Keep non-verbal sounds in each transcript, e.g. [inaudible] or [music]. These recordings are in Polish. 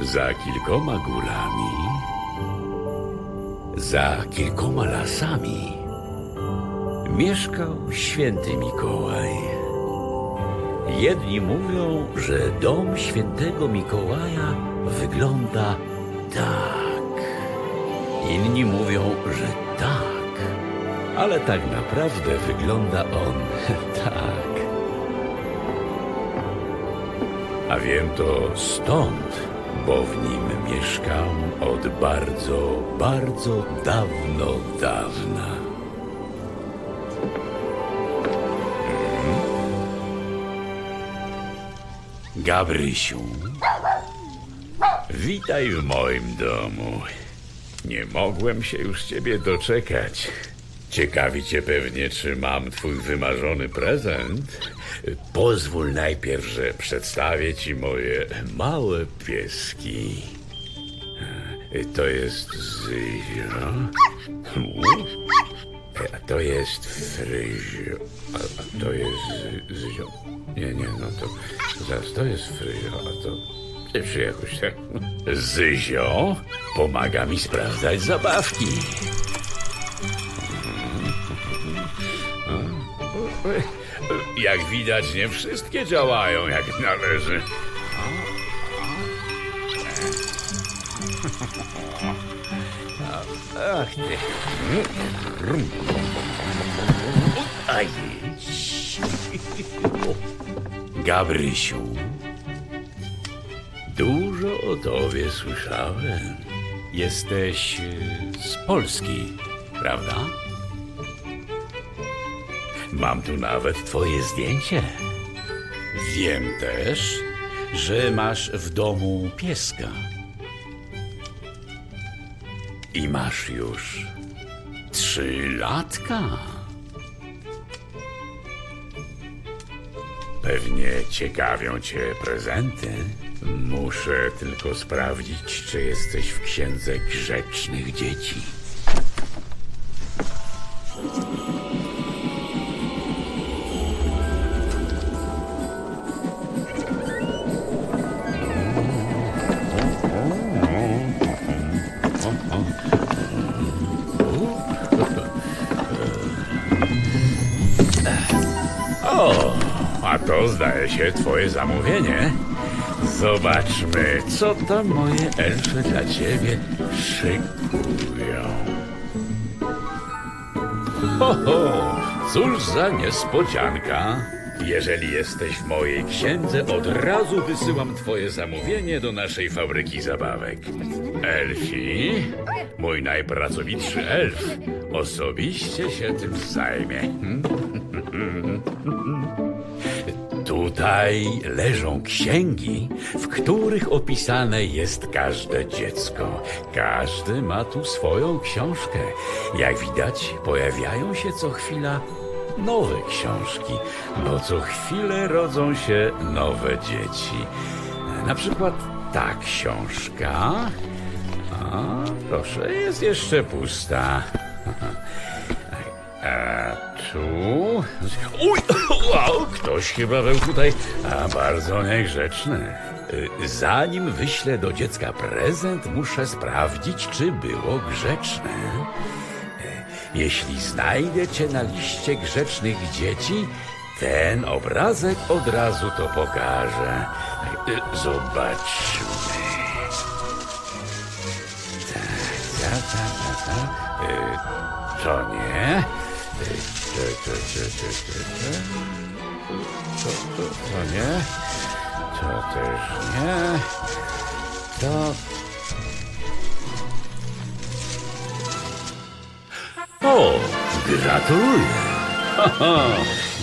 Za kilkoma górami, za kilkoma lasami mieszkał święty Mikołaj. Jedni mówią, że dom świętego Mikołaja wygląda tak. Inni mówią, że tak. Ale tak naprawdę wygląda on [laughs] tak. A wiem to stąd, bo w nim mieszkam od bardzo, bardzo dawno, dawna. Gabrysiu, witaj w moim domu. Nie mogłem się już ciebie doczekać. Ciekawi cię pewnie, czy mam twój wymarzony prezent. Pozwól najpierw, że przedstawię ci moje małe pieski. To jest Zyzio. A to jest Fryzio. A, to jest Zy- Zyzio. Nie, nie, no to zaraz to jest Fryzio, a to... Czy jakoś tak... Zyzio pomaga mi sprawdzać zabawki. Jak widać, nie wszystkie działają jak należy. Ach ty. Aj. Gabrysiu, dużo o tobie słyszałem. Jesteś y, z Polski, prawda? Mam tu nawet twoje zdjęcie. Wiem też, że masz w domu pieska. I masz już trzy latka. Pewnie ciekawią cię prezenty. Muszę tylko sprawdzić, czy jesteś w księdze grzecznych dzieci. A to zdaje się twoje zamówienie. Zobaczmy, co tam moje elfy dla ciebie szykują. Ho, ho, cóż za niespodzianka. Jeżeli jesteś w mojej księdze, od razu wysyłam twoje zamówienie do naszej fabryki zabawek. Elfi, mój najpracowitszy elf, osobiście się tym zajmie. [laughs] Tutaj leżą księgi, w których opisane jest każde dziecko. Każdy ma tu swoją książkę. Jak widać, pojawiają się co chwila nowe książki, bo co chwilę rodzą się nowe dzieci. Na przykład ta książka. A, proszę, jest jeszcze pusta. [laughs] A tu. Uj! [laughs] Wow, ktoś chyba był tutaj a, bardzo niegrzeczny. Y, Zanim wyślę do dziecka prezent, muszę sprawdzić, czy było grzeczne. Jeśli znajdę cię na liście grzecznych dzieci, ten obrazek od razu to pokaże. Y, Zobaczmy. Ta, ta, ta, ta. Y, To nie. Y, To, to, to, to, to, to. To, to, to nie. To też nie. To... gratuluję.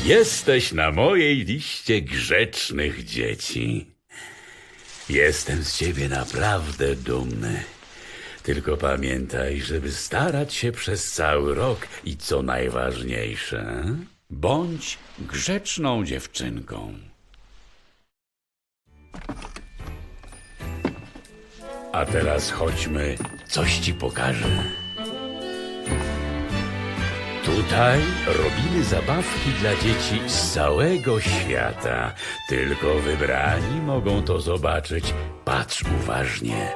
Jesteś na mojej liście grzecznych dzieci. Jestem z ciebie naprawdę dumny. Tylko pamiętaj, żeby starać się przez cały rok i co najważniejsze, bądź grzeczną dziewczynką. A teraz chodźmy, coś ci pokażę. Tu Tutaj robimy zabawki dla dzieci z całego świata. Tylko wybrani mogą to zobaczyć. Patrz uważnie.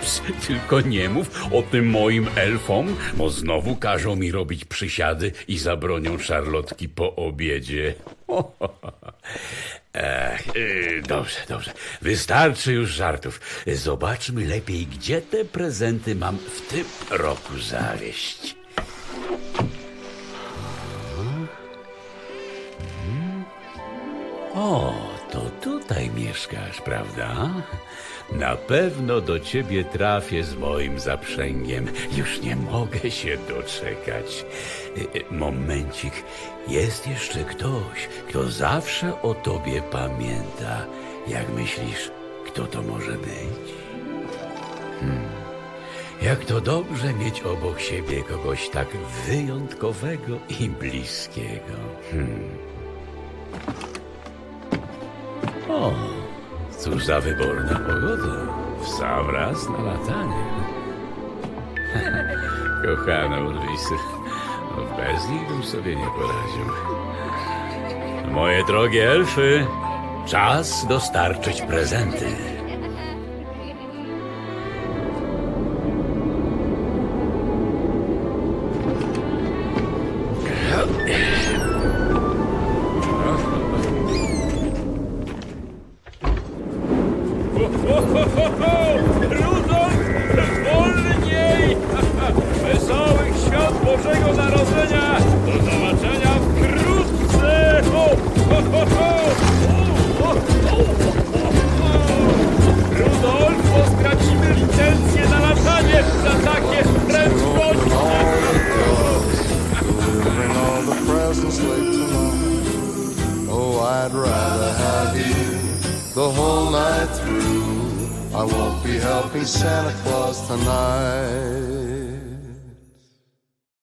Ups, tylko nie mów o tym moim elfom, bo znowu każą mi robić przysiady i zabronią szarlotki po obiedzie. [laughs] Ech, yy, dobrze, dobrze. Wystarczy już żartów. Zobaczmy lepiej, gdzie te prezenty mam w tym roku zawieść. O, to tutaj mieszkasz, prawda? Na pewno do ciebie trafię z moim zaprzęgiem. Już nie mogę się doczekać. Y, y, Momencik, jest jeszcze ktoś, kto zawsze o tobie pamięta. Jak myślisz, kto to może być? Hmm. Jak to dobrze mieć obok siebie kogoś tak wyjątkowego i bliskiego. O, cóż za wyborna pogoda. W sam raz na latanie. [laughs] Kochana Urwisy, bez nich bym sobie nie poradził. Moje drogie elfy, czas dostarczyć prezenty. Ho, ho, ho! O, o, o, o, o. Rudolf, bo stracimy licencję na latanie za takie. Oh, I'd rather have you the whole night through. I won't be helping Santa Claus tonight.